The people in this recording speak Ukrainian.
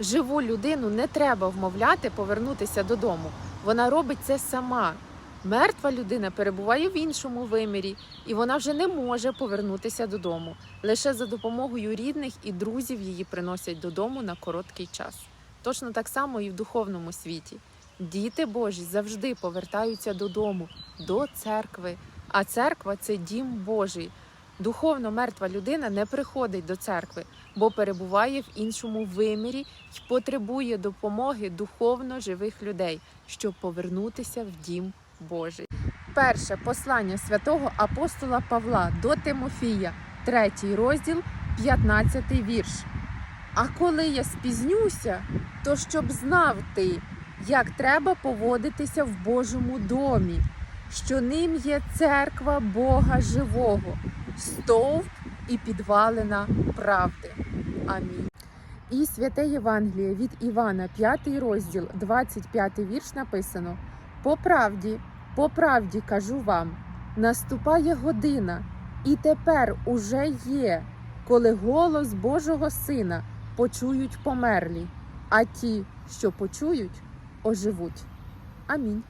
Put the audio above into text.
Живу людину не треба вмовляти повернутися додому. Вона робить це сама. Мертва людина перебуває в іншому вимірі, і вона вже не може повернутися додому. Лише за допомогою рідних і друзів її приносять додому на короткий час. Точно так само і в духовному світі. Діти Божі завжди повертаються додому, до церкви. А церква це дім Божий. Духовно мертва людина не приходить до церкви, бо перебуває в іншому вимірі й потребує допомоги духовно живих людей, щоб повернутися в дім Божий. Перше послання святого апостола Павла до Тимофія, третій розділ, 15 вірш. А коли я спізнюся, то щоб знав ти, як треба поводитися в Божому домі, що ним є церква Бога живого, стовп і підвалина правди. Амінь. І святе Євангеліє від Івана, 5 розділ, 25 вірш написано: По правді, по правді кажу вам, наступає година, і тепер уже є, коли голос Божого Сина почують померлі, а ті, що почують, оживуть. Амінь.